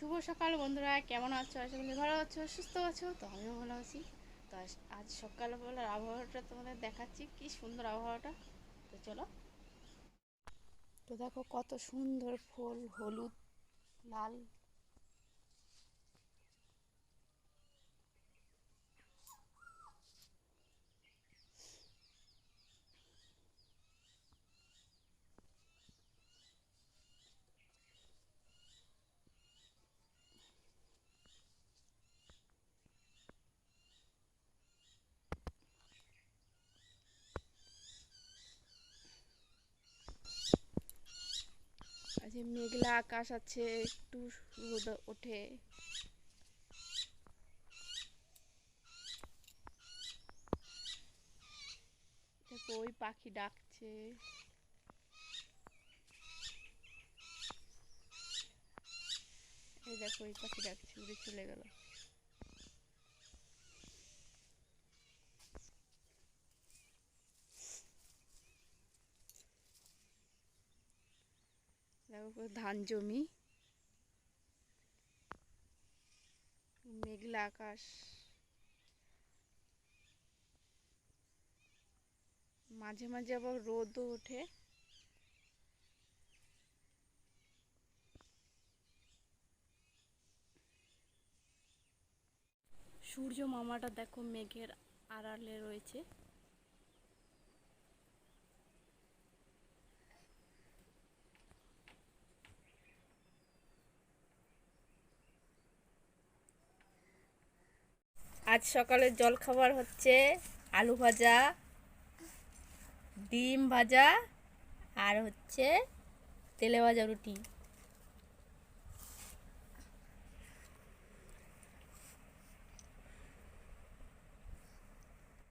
শুভ সকাল বন্ধুরা, কেমন আছো? আশা করি ভালো আছো, সুস্থ আছো, তো আমিও ভালো আছি। তো আজ- সকালবেলার আবহাওয়াটা তোমাদের দেখাচ্ছি, কি সুন্দর আবহাওয়াটা। তো চলো। তো দেখো কত সুন্দর ফুল, হলুদ, লাল। আজ মেঘলা আকাশ আছে, একটু রোদ ওঠে। ওই পাখি ডাকছে। এই দেখো, ওই পাখি ডাকছে, উড়ে চলে গেল। দেখো ধান জমি। মেঘলা আকাশ। মাঝে মাঝে আবার রোদও ওঠে। সূর্য মামাটা দেখো মেঘের আড়ালে রয়েছে। আজ সকালের জলখাবার হচ্ছে আলু ভাজা ডিম ভাজা আর হচ্ছে তেলে ভাজা রুটি।